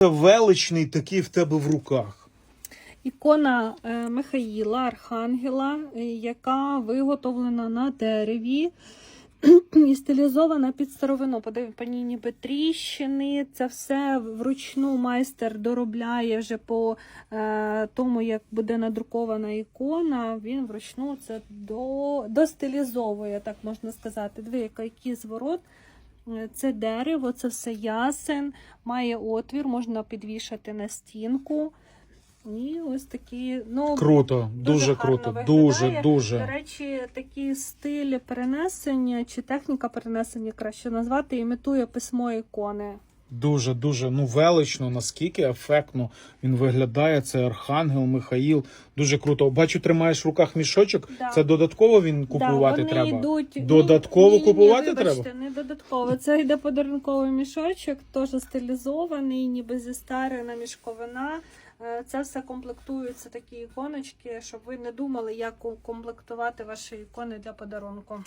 величний такий в тебе в руках. Ікона е, Михаїла Архангела, е, яка виготовлена на дереві і стилізована під старовину. По ній ніби тріщини. Це все вручну майстер доробляє вже по е, тому, як буде надрукована ікона. Він вручну це до, достилізовує, так можна сказати. Яка- який зворот. Е, Це дерево, це все ясен, має отвір, можна підвішати на стінку. І ось такі, ну, Круто, дуже, дуже круто, виглядає. дуже, До речі, такий стиль перенесення чи техніка перенесення краще назвати, імітує письмо ікони. Дуже, дуже ну велично, наскільки ефектно він виглядає. Це Архангел Михаїл. Дуже круто. Бачу, тримаєш в руках мішочок. Да. Це додатково він купувати да, треба. Йдуть... Додатково ні, ні, ні, купувати вибачте, треба? Не додатково. Це йде подарунковий мішочок, теж стилізований, ніби зі старина мішковина. Е, Це все комплектуються такі іконочки, щоб ви не думали, як комплектувати ваші ікони для подарунку.